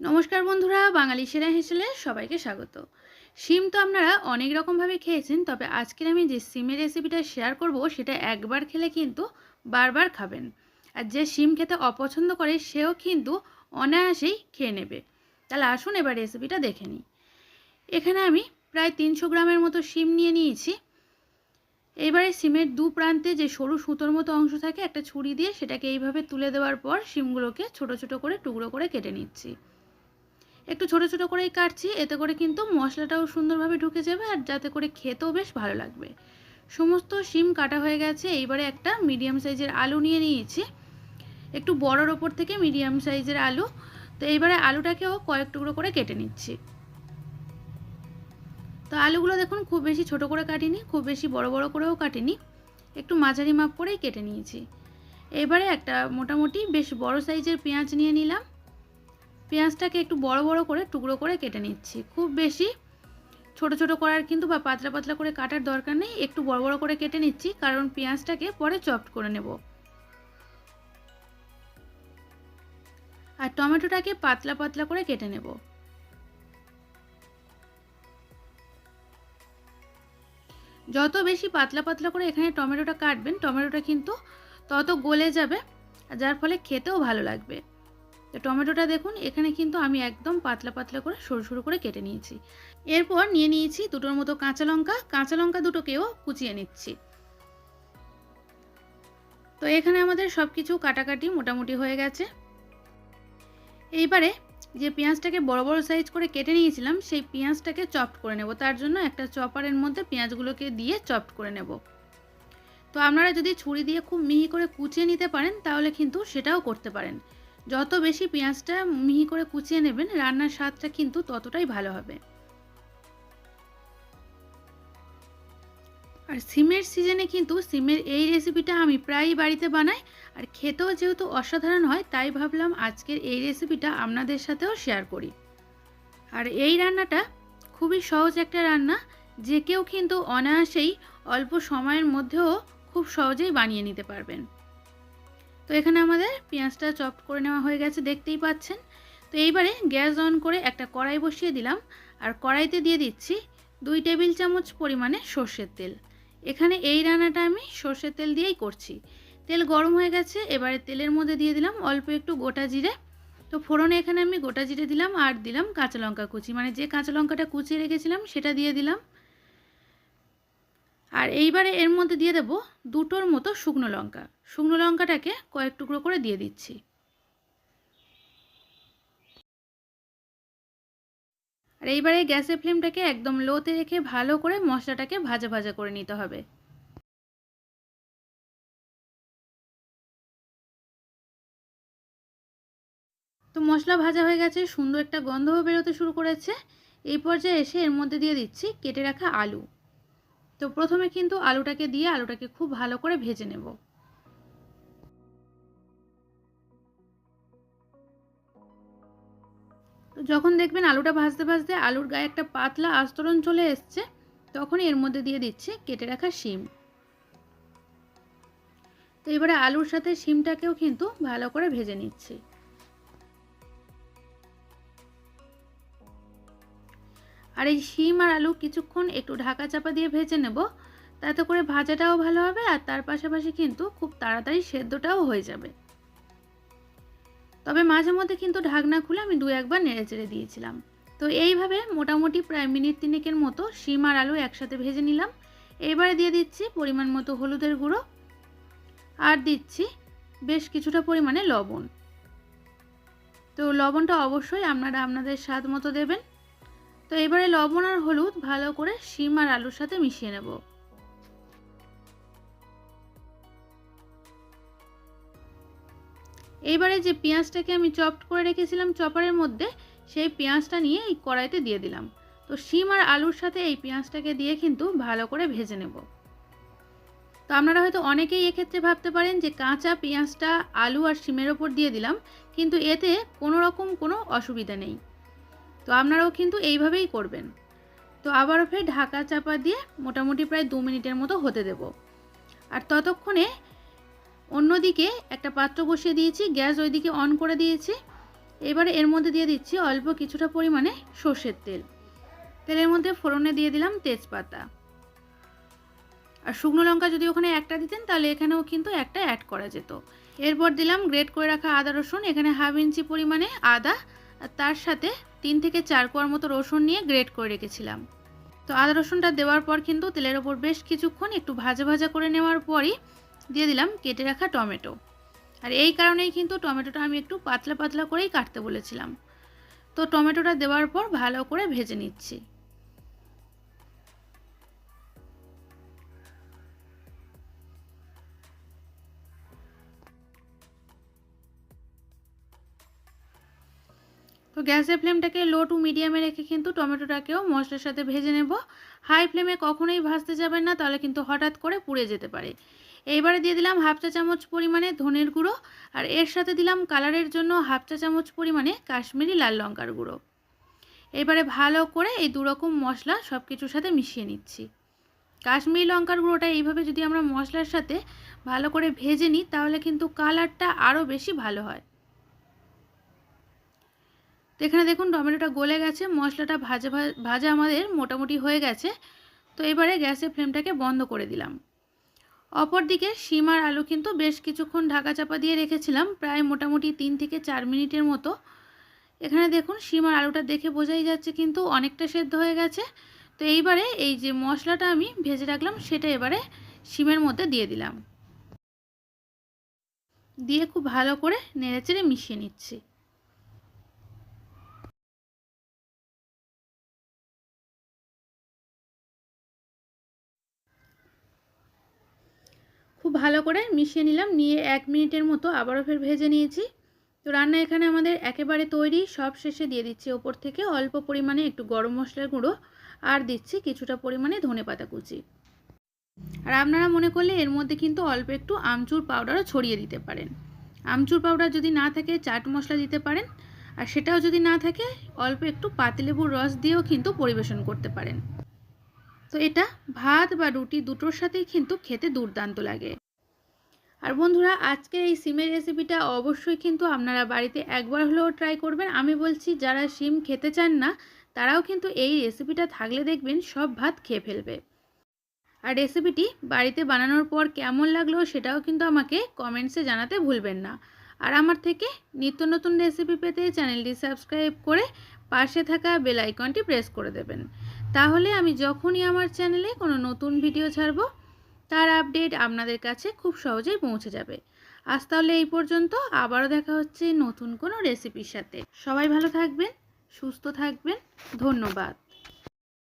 নমস্কার বন্ধুরা, বাঙালি সেরা হেসেলে সবাইকে স্বাগত। শিম তো আপনারা অনেক রকমভাবে খেয়েছেন, তবে আজকের আমি যে সিমের রেসিপিটা শেয়ার করব, সেটা একবার খেলে কিন্তু বারবার খাবেন। আর যে শিম খেতে অপছন্দ করে, সেও কিন্তু অনায়াসেই খেয়ে নেবে। তাহলে আসুন এবার রেসিপিটা দেখে নিই। এখানে আমি প্রায় তিনশো গ্রামের মতো শিম নিয়ে নিয়েছি। এইবারে সিমের দু প্রান্তে যে সরু সুতোর মতো অংশ থাকে, একটা ছুরি দিয়ে সেটাকে এইভাবে তুলে দেওয়ার পর সিমগুলোকে ছোট ছোট করে টুকরো করে কেটে নিচ্ছি। একটু ছোট ছোট করেই কাটছি। এতে করে কিন্তু মশলাটাও সুন্দরভাবে ঢুকে যাবে আর যাতে করে খেতেও বেশ ভালো লাগবে। সমস্ত শিম কাটা হয়ে গেছে। এইবারে একটা মিডিয়াম সাইজের আলু নিয়ে নিয়েছি। একটু বড়োর ওপর থেকে মিডিয়াম সাইজের আলু। তো এইবারে আলুটাকেও কয়েক টুকরো করে কেটে নিচ্ছি। তো আলুগুলো দেখুন, খুব বেশি ছোট করে কাটিনি, খুব বেশি বড় বড় করেও কাটিনি। একটু মাঝারি মাপ করেই কেটে নিয়েছি। এবারে একটা মোটামুটি বেশ বড় সাইজের পেঁয়াজ নিয়ে নিলাম। পেঁয়াজটাকে একটু বড় বড় করে, টুকরো করে কেটে নিচ্ছি। খুব বেশি ছোট ছোট করার কিন্তু বা পাতলা পাতলা করে কাটার দরকার নেই। একটু বড় বড় করে কেটে নিচ্ছি, কারণ পেঁয়াজটাকে পরে চপড করে নেব। আর টমেটোটাকে পাতলা পাতলা করে কেটে নেব। যত বেশি পাতলা পাতলা করে এখানে টমেটোটা কাটবেন, টমেটোটা কিন্তু তত গলে যাবে, যার ফলে খেতেও ভালো লাগবে। তো টমেটোটা দেখুন, এখানে কিন্তু আমি একদম পাতলা পাতলা করে সরু সরু করে কেটে নিয়েছি। এরপর নিয়ে নিয়েছি দুটোর মতো কাঁচা লঙ্কা। কাঁচা লঙ্কা দুটোকেও কুচিয়ে নিচ্ছি। তো এখানে আমাদের সব কিছু কাটাকাটি মোটামুটি হয়ে গেছে। এইবারে যে পেঁয়াজটাকে বড় বড় সাইজ করে কেটে নিয়েছিলাম, সেই পেঁয়াজটাকে চপড করে নেব। তার জন্য একটা চপারের মধ্যে পেঁয়াজগুলোকে দিয়ে চপড করে নেব। তো আপনারা যদি ছুরি দিয়ে খুব মিহি করে কুচিয়ে নিতে পারেন, তাহলে কিন্তু সেটাও করতে পারেন। যত বেশি পেঁয়াজটা মিহি করে কুচিয়ে নেবেন, রান্নার স্বাদটা কিন্তু ততটাই ভালো হবে। আর সিমের সিজনে কিন্তু সিমের এই রেসিপিটা আমি প্রায়ই বাড়িতে বানাই, আর খেতেও যেহেতু অসাধারণ হয়, তাই ভাবলাম আজকের এই রেসিপিটা আপনাদের সাথেও শেয়ার করি। আর এই রান্নাটা খুবই সহজ একটা রান্না, যে কেউ কিন্তু অনায়াসেই অল্প সময়ের মধ্যেও খুব সহজেই বানিয়ে নিতে পারবেন। তো এখানে আমাদের পেঁয়াজটা চপ করে নেওয়া হয়ে গেছে, দেখতেই পাচ্ছেন। তো এইবারে গ্যাস অন করে একটা কড়াই বসিয়ে দিলাম। আর কড়াইতে দিয়ে দিচ্ছি দুই টেবিল চামচ পরিমাণে সর্ষের তেল। এখানে এই রান্নাটা আমি সর্ষের তেল দিয়েই করছি। তেল গরম হয়ে গেছে, এবারে তেলের মধ্যে দিয়ে দিলাম অল্প একটু গোটা জিরে। তো ফোড়নে এখানে আমি গোটা জিরে দিলাম আর দিলাম কাঁচা লঙ্কা কুচি। মানে যে কাঁচা লঙ্কাটা কুচিয়ে রেখেছিলাম সেটা দিয়ে দিলাম। আর এইবারে এর মধ্যে দিয়ে দেব দুটোর মতো শুকনো লঙ্কা। শুকনো লঙ্কাটাকে কয়েক টুকরো করে দিয়ে দিচ্ছি। আর এইবারে গ্যাসের ফ্লেমটাকে একদম লোতে রেখে ভালো করে মশলাটাকে ভাজা ভাজা করে নিতে হবে। তো মশলা ভাজা হয়ে গেছে, সুন্দর একটা গন্ধও বেরোতে শুরু করেছে। এই পর্যায়ে এসে এর মধ্যে দিয়ে দিচ্ছি কেটে রাখা আলু। তো প্রথমে কিন্তু আলুটাকে দিয়ে আলুটাকে খুব ভালো করে ভেজে নেব। তো যখন দেখবেন আলুটা ভাজতে ভাজতে আলুর গায়ে একটা পাতলা আস্তরণ চলে এসছে, তখনই এর মধ্যে দিয়ে দিচ্ছে কেটে রাখা শিম। তো এবারে আলুর সাথে শিমটাকেও কিন্তু ভালো করে ভেজে নিচ্ছি। আর এই শিম আর আলু কিছুক্ষণ একটু ঢাকা চাপা দিয়ে ভেজে নেব, তাতে করে ভাজাটাও ভালো হবে আর তার পাশাপাশি কিন্তু খুব তাড়াতাড়ি সেদ্ধটাও হয়ে যাবে। তবে মাঝে মধ্যে কিন্তু ঢাকনা খুলে আমি দু একবার নেড়ে চেড়ে দিয়েছিলাম। তো এইভাবে মোটামুটি প্রায় মিনিট তিনেকের মতো শিম আর আলু একসাথে ভেজে নিলাম। এবারে দিয়ে দিচ্ছি পরিমাণ মতো হলুদের গুঁড়ো। আর দিচ্ছি বেশ কিছুটা পরিমাণে লবণ। তো লবণটা অবশ্যই আপনারা আপনাদের স্বাদ মতো দেবেন। তো এবারে লবণ আর হলুদ ভালো করে শিম আর আলুর সাথে মিশিয়ে নেব। এইবারে যে পেঁয়াজটাকে আমি চপড করে রেখেছিলাম চপারের মধ্যে, সেই পেঁয়াজটা নিয়ে এই কড়াইতে দিয়ে দিলাম। তো শিম আর আলুর সাথে এই পেঁয়াজটাকে দিয়ে কিন্তু ভালো করে ভেজে নেব। তো আপনারা হয়তো অনেকেই এক্ষেত্রে ভাবতে পারেন যে কাঁচা পেঁয়াজটা আলু আর শিমের ওপর দিয়ে দিলাম, কিন্তু এতে কোনো রকম কোনো অসুবিধা নেই। তো আপনারাও কিন্তু এইভাবেই করবেন। তো আবারও ফের ঢাকা চাপা দিয়ে মোটামুটি প্রায় দু মিনিটের মতো হতে দেব। আর ততক্ষণে অন্যদিকে একটা পাত্র বসিয়ে দিয়েছি, গ্যাস ওইদিকে অন করে দিয়েছি। এবারে এর মধ্যে দিয়ে দিচ্ছি অল্প কিছুটা পরিমাণে সর্ষের তেল। তেলের মধ্যে ফোড়নে দিয়ে দিলাম তেজপাতা। আর শুকনো লঙ্কা যদি ওখানে একটা দিতেন, তাহলে এখানেও কিন্তু একটা অ্যাড করা যেত। এরপর দিলাম গ্রেট করে রাখা আদা রসুন, এখানে হাফ ইঞ্চি পরিমাণে আদা। আর তার সাথে তিন থেকে চার কোয়ার মতো রসুন নিয়ে গ্রেট করে রেখেছিলাম। তো আদা রসুনটা দেওয়ার পর কিন্তু তেলের ওপর বেশ কিছুক্ষণ একটু ভাজা ভাজা করে নেওয়ার পরই দিয়ে দিলাম কেটে রাখা টমেটো। আর এই কারণেই কিন্তু টমেটোটা আমি একটু পাতলা পাতলা করেই কাটতে বলেছিলাম। তো টমেটোটা দেওয়ার পর ভালো করে ভেজে নিচ্ছি। তো গ্যাসের ফ্লেমটাকে লো টু মিডিয়ামে রেখে কিন্তু টমেটোটাকেও মশলার সাথে ভেজে নেব। হাই ফ্লেমে কখনোই ভাজতে যাবেন না, তাহলে কিন্তু হঠাৎ করে পুড়ে যেতে পারে। এইবারে দিয়ে দিলাম হাফ চা চামচ পরিমাণে ধনের গুঁড়ো, আর এর সাথে দিলাম কালারের জন্য হাফ চা চামচ পরিমাণে কাশ্মীরি লাল লঙ্কার গুঁড়ো। এবারে ভালো করে এই দুরকম মশলা সব কিছুর সাথে মিশিয়ে নিচ্ছি। কাশ্মীরি লঙ্কার গুঁড়োটা এইভাবে যদি আমরা মশলার সাথে ভালো করে ভেজে নিই, তাহলে কিন্তু কালারটা আরও বেশি ভালো হয়। তো এখানে দেখুন টমেটোটা গলে গেছে, মশলাটা ভাজা ভাজা আমাদের মোটামুটি হয়ে গেছে। তো এবারে গ্যাসের ফ্লেমটাকে বন্ধ করে দিলাম। অপরদিকে শিম আর আলু কিন্তু বেশ কিছুক্ষণ ঢাকা চাপা দিয়ে রেখেছিলাম, প্রায় মোটামুটি তিন থেকে চার মিনিটের মতো। এখানে দেখুন শিম আর আলুটা দেখে বোঝাই যাচ্ছে কিন্তু অনেকটা সেদ্ধ হয়ে গেছে। তো এইবারে এই যে মশলাটা আমি ভেজে রাখলাম, সেটা এবারে শিমের মধ্যে দিয়ে দিলাম। দিয়ে খুব ভালো করে নেড়েচেড়ে মিশিয়ে নিচ্ছি। খুব ভালো করে মিশিয়ে নিলাম। নিয়ে এক মিনিটের মতো আবারও ফের ভেজে নিয়েছি। তো রান্না এখানে আমাদের একেবারে তৈরি। সব শেষে দিয়ে দিচ্ছি ওপর থেকে অল্প পরিমাণে একটু গরম মশলার গুঁড়ো আর দিচ্ছি কিছুটা পরিমাণে ধনে পাতা কুচি। আর আপনারা মনে করলে এর মধ্যে কিন্তু অল্প একটু আমচুর পাউডারও ছড়িয়ে দিতে পারেন। আমচুর পাউডার যদি না থাকে, চাট মশলা দিতে পারেন। আর সেটাও যদি না থাকে, অল্প একটু পাতিলেবুর রস দিয়েও কিন্তু পরিবেশন করতে পারেন। তো এটা ভাত বা রুটি দুটোর সাথেই কিন্তু খেতে দুর্দান্ত লাগে। আর বন্ধুরা আজকের এই সিমের রেসিপিটা অবশ্যই কিন্তু আপনারা বাড়িতে একবার হলেও ট্রাই করবেন। আমি বলছি, যারা সিম খেতে চান না, তারাও কিন্তু এই রেসিপিটা থাকলে দেখবেন সব ভাত খেয়ে ফেলবে। আর রেসিপিটি বাড়িতে বানানোর পর কেমন লাগল সেটাও কিন্তু আমাকে কমেন্টসে জানাতে ভুলবেন না। আর আমার থেকে নিত্য নতুন রেসিপি পেতে চ্যানেলটি সাবস্ক্রাইব করে পাশে থাকা বেল আইকনটি প্রেস করে দেবেন। তাহলে আমি যখনই আমার চ্যানেলে কোনো নতুন ভিডিও ছাড়ব, তার আপডেট আপনাদের কাছে খুব সহজেই পৌঁছে যাবে। আজ তাহলে এই পর্যন্ত, আবারও দেখা হচ্ছে নতুন কোনো রেসিপির সাথে। সবাই ভালো থাকবেন, সুস্থ থাকবেন, ধন্যবাদ।